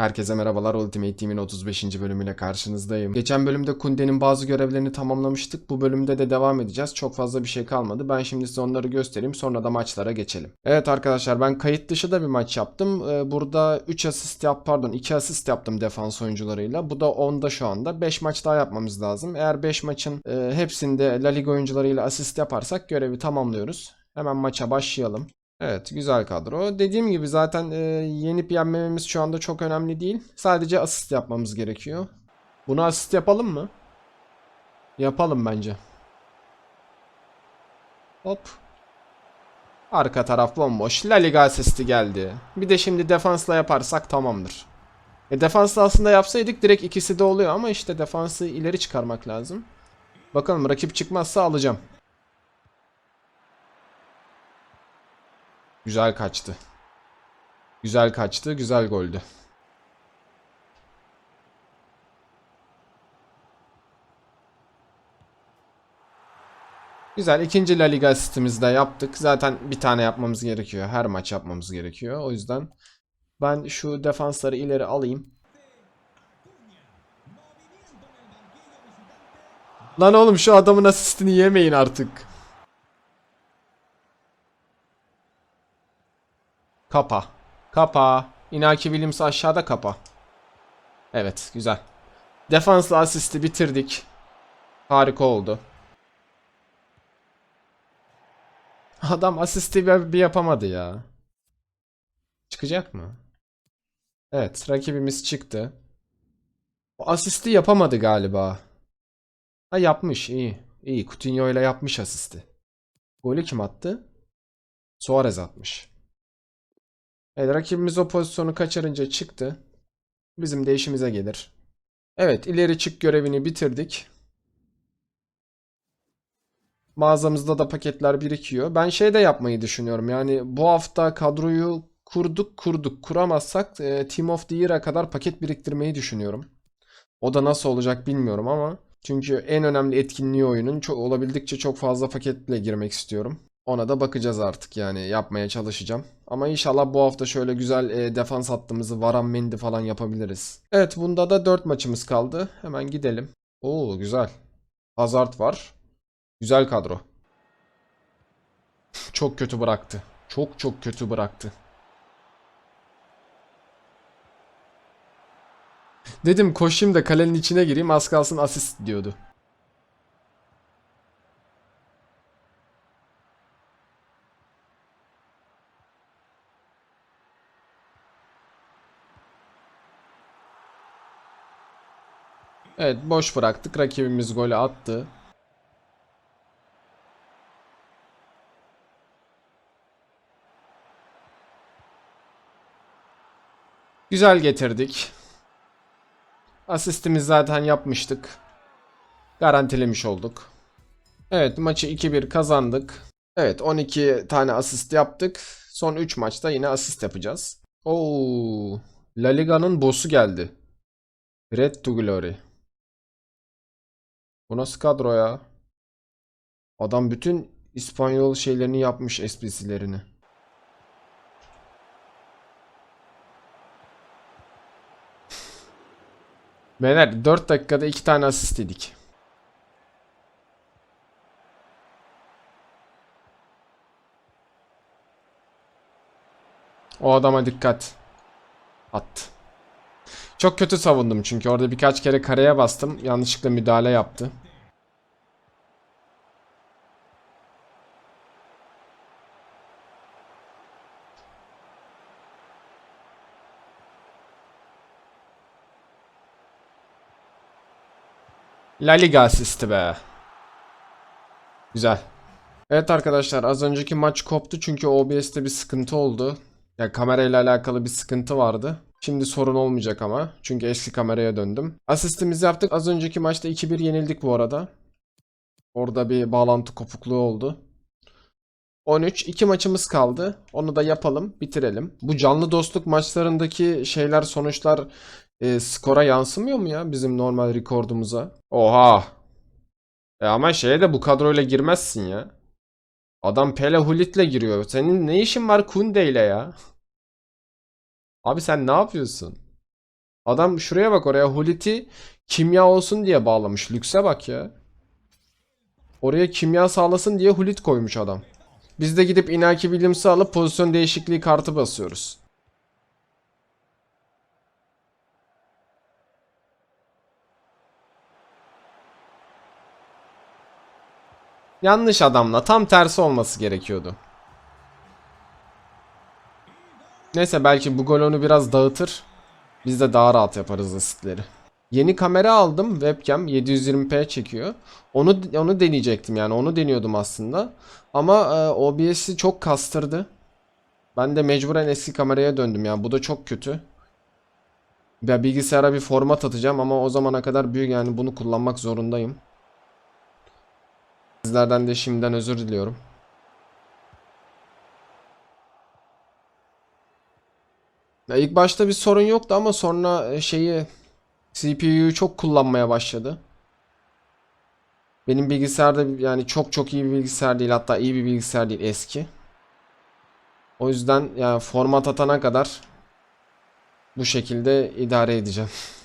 Herkese merhabalar Ultimate Team'in 35. bölümüyle karşınızdayım. Geçen bölümde Kunde'nin bazı görevlerini tamamlamıştık. Bu bölümde de devam edeceğiz. Çok fazla bir şey kalmadı. Ben şimdi size onları göstereyim sonra da maçlara geçelim. Evet arkadaşlar ben kayıt dışı da bir maç yaptım. Ee, Burada 3 asist yap pardon 2 asist yaptım defans oyuncularıyla. Bu da 10'da şu anda. 5 maç daha yapmamız lazım. Eğer 5 maçın e, hepsinde La Liga oyuncularıyla asist yaparsak görevi tamamlıyoruz. Hemen maça başlayalım. Evet güzel kadro. Dediğim gibi zaten e, yenip yenmememiz şu anda çok önemli değil. Sadece asist yapmamız gerekiyor. Bunu asist yapalım mı? Yapalım bence. Hop. Arka taraf bomboş. La Liga asisti geldi. Bir de şimdi defansla yaparsak tamamdır. E defansla aslında yapsaydık direkt ikisi de oluyor ama işte defansı ileri çıkarmak lazım. Bakalım rakip çıkmazsa alacağım. Güzel kaçtı. Güzel kaçtı, güzel goldü. Güzel. ikinci La Liga asistimizi yaptık. Zaten bir tane yapmamız gerekiyor. Her maç yapmamız gerekiyor. O yüzden ben şu defansları ileri alayım. Lan oğlum şu adamın asistini yemeyin artık. Kapa. Kapa. Inaki Williams aşağıda kapa. Evet güzel. Defansla asisti bitirdik. Harika oldu. Adam asisti bir bir yapamadı ya. Çıkacak mı? Evet rakibimiz çıktı. O asisti yapamadı galiba. Ha yapmış iyi. İyi Coutinho ile yapmış asisti. Golü kim attı? Suarez atmış. Evet rakibimiz o pozisyonu kaçırınca çıktı. Bizim de işimize gelir. Evet ileri çık görevini bitirdik. Mağazamızda da paketler birikiyor. Ben şey de yapmayı düşünüyorum. Yani bu hafta kadroyu kurduk kurduk. Kuramazsak e, Team of the Year'a kadar paket biriktirmeyi düşünüyorum. O da nasıl olacak bilmiyorum ama. Çünkü en önemli etkinliği oyunun çok, olabildikçe çok fazla paketle girmek istiyorum. Ona da bakacağız artık yani yapmaya çalışacağım. Ama inşallah bu hafta şöyle güzel e, defans hattımızı Varan Mendy falan yapabiliriz. Evet bunda da 4 maçımız kaldı. Hemen gidelim. Oo güzel. Hazard var. Güzel kadro. Çok kötü bıraktı. Çok çok kötü bıraktı. Dedim koşayım da kalenin içine gireyim az kalsın asist diyordu. Evet boş bıraktık. Rakibimiz golü attı. Güzel getirdik. Asistimiz zaten yapmıştık. Garantilemiş olduk. Evet maçı 2-1 kazandık. Evet 12 tane asist yaptık. Son 3 maçta yine asist yapacağız. Oo, La Liga'nın boss'u geldi. Red to Glory. Bu nasıl kadro ya? Adam bütün İspanyol şeylerini yapmış esprisilerini. Beyler 4 dakikada 2 tane asist yedik. O adama dikkat. Attı. Çok kötü savundum çünkü orada birkaç kere kareye bastım. Yanlışlıkla müdahale yaptı. La Liga asisti be. Güzel. Evet arkadaşlar az önceki maç koptu çünkü OBS'te bir sıkıntı oldu. Ya kamerayla alakalı bir sıkıntı vardı. Şimdi sorun olmayacak ama. Çünkü eski kameraya döndüm. Asistimizi yaptık. Az önceki maçta 2-1 yenildik bu arada. Orada bir bağlantı kopukluğu oldu. 13. 2 maçımız kaldı. Onu da yapalım. Bitirelim. Bu canlı dostluk maçlarındaki şeyler sonuçlar e, skora yansımıyor mu ya bizim normal rekordumuza? Oha. E ama şeye de bu kadroyla girmezsin ya. Adam Pele Hulit'le giriyor. Senin ne işin var Kunde ile ya? Abi sen ne yapıyorsun? Adam şuraya bak oraya Hulit'i kimya olsun diye bağlamış. Lükse bak ya. Oraya kimya sağlasın diye Hulit koymuş adam. Biz de gidip Inaki Williams'ı alıp pozisyon değişikliği kartı basıyoruz. Yanlış adamla tam tersi olması gerekiyordu. Neyse belki bu gol onu biraz dağıtır. Biz de daha rahat yaparız asistleri. Yeni kamera aldım. Webcam 720p çekiyor. Onu onu deneyecektim yani. Onu deniyordum aslında. Ama e, OBS'i çok kastırdı. Ben de mecburen eski kameraya döndüm yani. Bu da çok kötü. Ya bilgisayara bir format atacağım ama o zamana kadar büyük yani bunu kullanmak zorundayım. Sizlerden de şimdiden özür diliyorum. Ya ilk başta bir sorun yoktu ama sonra e, şeyi CPU'yu çok kullanmaya başladı. Benim bilgisayarda yani çok çok iyi bir bilgisayar değil hatta iyi bir bilgisayar değil eski. O yüzden yani format atana kadar bu şekilde idare edeceğim.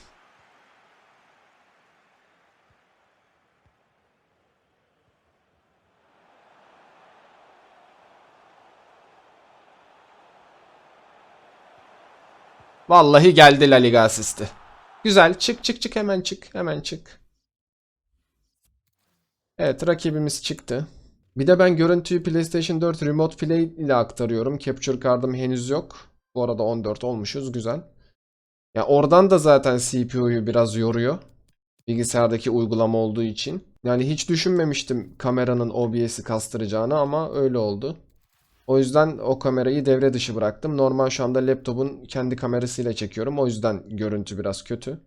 Vallahi geldi La Liga asisti. Güzel. Çık çık çık hemen çık. Hemen çık. Evet rakibimiz çıktı. Bir de ben görüntüyü PlayStation 4 Remote Play ile aktarıyorum. Capture card'ım henüz yok. Bu arada 14 olmuşuz. Güzel. Ya oradan da zaten CPU'yu biraz yoruyor. Bilgisayardaki uygulama olduğu için. Yani hiç düşünmemiştim kameranın OBS'i kastıracağını ama öyle oldu. O yüzden o kamerayı devre dışı bıraktım. Normal şu anda laptopun kendi kamerasıyla çekiyorum. O yüzden görüntü biraz kötü.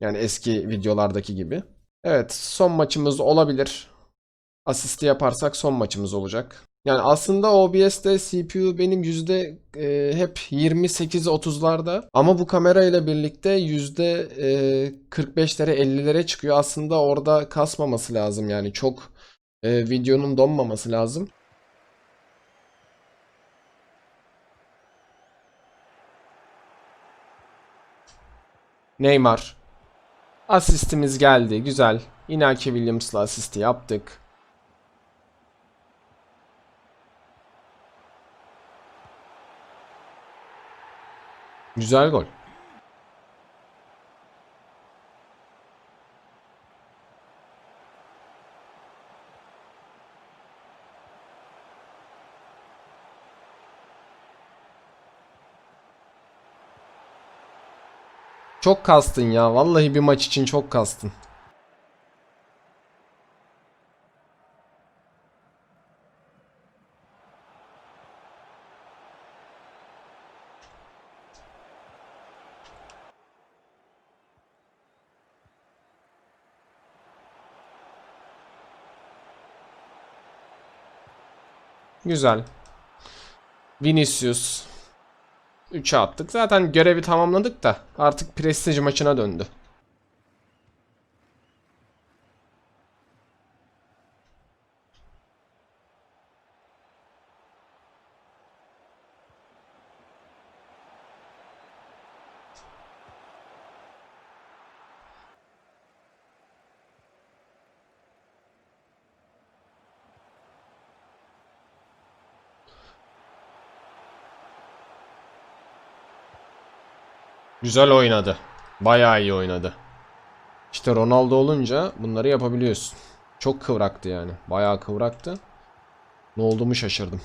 Yani eski videolardaki gibi. Evet, son maçımız olabilir. Asisti yaparsak son maçımız olacak. Yani aslında OBS'te CPU benim yüzde e, hep 28-30'larda ama bu kamera ile birlikte yüzde e, 45'lere 50'lere çıkıyor. Aslında orada kasmaması lazım yani çok e, videonun donmaması lazım. Neymar. Asistimiz geldi. Güzel. Inaki Williams'la asisti yaptık. Güzel gol. Çok kastın ya. Vallahi bir maç için çok kastın. Güzel. Vinicius. 3'e attık. Zaten görevi tamamladık da artık prestij maçına döndü. Güzel oynadı. Bayağı iyi oynadı. İşte Ronaldo olunca bunları yapabiliyorsun. Çok kıvraktı yani. Bayağı kıvraktı. Ne olduğumu şaşırdım.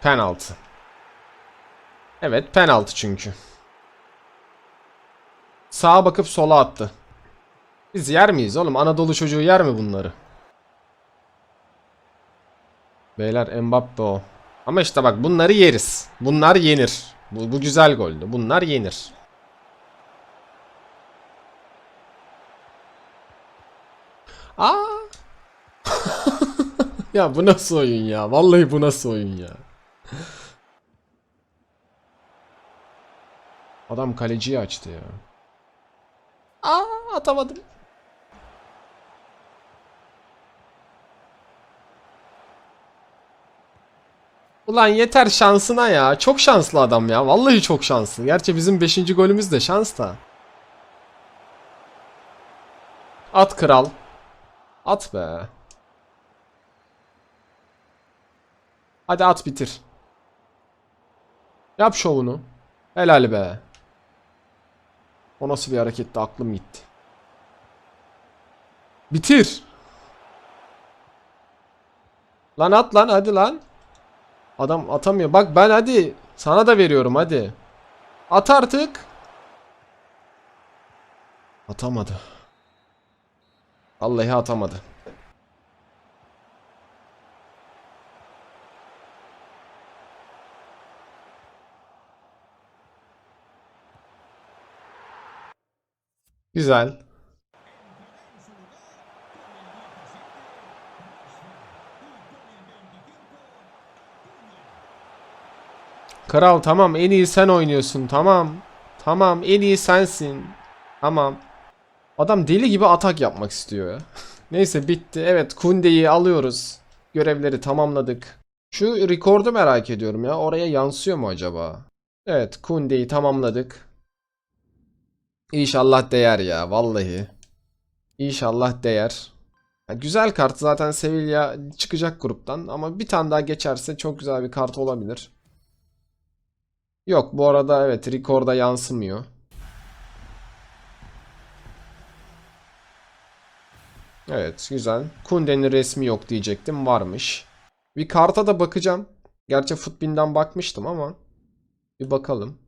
Penaltı. Evet penaltı çünkü. Sağa bakıp sola attı. Biz yer miyiz oğlum? Anadolu çocuğu yer mi bunları? Beyler Mbappe o. Ama işte bak bunları yeriz. Bunlar yenir. Bu, bu güzel goldü. Bunlar yenir. Aa! ya bu nasıl oyun ya? Vallahi bu nasıl oyun ya? Adam kaleciyi açtı ya. Aa atamadım. Ulan yeter şansına ya. Çok şanslı adam ya. Vallahi çok şanslı. Gerçi bizim 5. golümüz de şans da. At kral. At be. Hadi at bitir. Yap şovunu. Helal be. O nasıl bir hareketti aklım gitti. Bitir. Lan at lan hadi lan. Adam atamıyor. Bak ben hadi sana da veriyorum hadi. At artık. Atamadı. Vallahi atamadı. Güzel. Kral tamam en iyi sen oynuyorsun tamam. Tamam en iyi sensin. Tamam. Adam deli gibi atak yapmak istiyor ya. Neyse bitti. Evet Kunde'yi alıyoruz. Görevleri tamamladık. Şu rekordu merak ediyorum ya. Oraya yansıyor mu acaba? Evet Kunde'yi tamamladık. İnşallah değer ya vallahi. İnşallah değer. Ya güzel kart zaten Sevilla çıkacak gruptan ama bir tane daha geçerse çok güzel bir kart olabilir. Yok bu arada evet rekorda yansımıyor. Evet güzel. Kunde'nin resmi yok diyecektim varmış. Bir karta da bakacağım. Gerçi Futbin'den bakmıştım ama bir bakalım.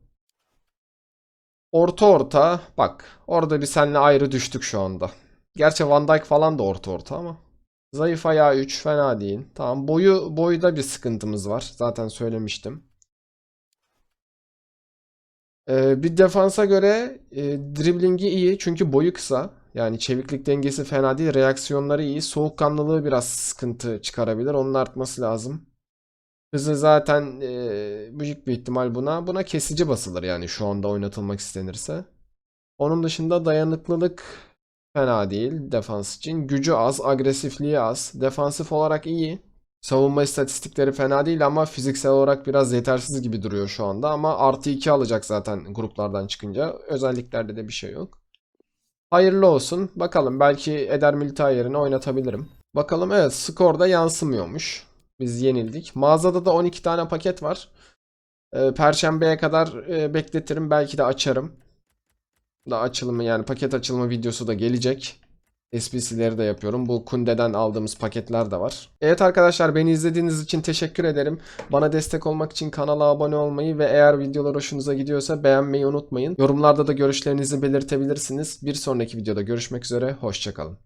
Orta orta bak orada bir seninle ayrı düştük şu anda. Gerçi Van Dijk falan da orta orta ama. Zayıf ayağı 3 fena değil. Tamam boyu boyda bir sıkıntımız var. Zaten söylemiştim. Ee, bir defansa göre e, driblingi iyi çünkü boyu kısa. Yani çeviklik dengesi fena değil. Reaksiyonları iyi. Soğukkanlılığı biraz sıkıntı çıkarabilir. Onun artması lazım. Hızı zaten e, büyük bir ihtimal buna. Buna kesici basılır yani şu anda oynatılmak istenirse. Onun dışında dayanıklılık fena değil defans için. Gücü az, agresifliği az. Defansif olarak iyi. Savunma istatistikleri fena değil ama fiziksel olarak biraz yetersiz gibi duruyor şu anda. Ama artı 2 alacak zaten gruplardan çıkınca. Özelliklerde de bir şey yok. Hayırlı olsun. Bakalım belki Eder Militao yerine oynatabilirim. Bakalım evet skorda yansımıyormuş. Biz yenildik. Mağazada da 12 tane paket var. Ee, Perşembeye kadar e, bekletirim. Belki de açarım. Da açılımı yani paket açılımı videosu da gelecek. SPC'leri de yapıyorum. Bu Kunde'den aldığımız paketler de var. Evet arkadaşlar beni izlediğiniz için teşekkür ederim. Bana destek olmak için kanala abone olmayı ve eğer videolar hoşunuza gidiyorsa beğenmeyi unutmayın. Yorumlarda da görüşlerinizi belirtebilirsiniz. Bir sonraki videoda görüşmek üzere. Hoşçakalın.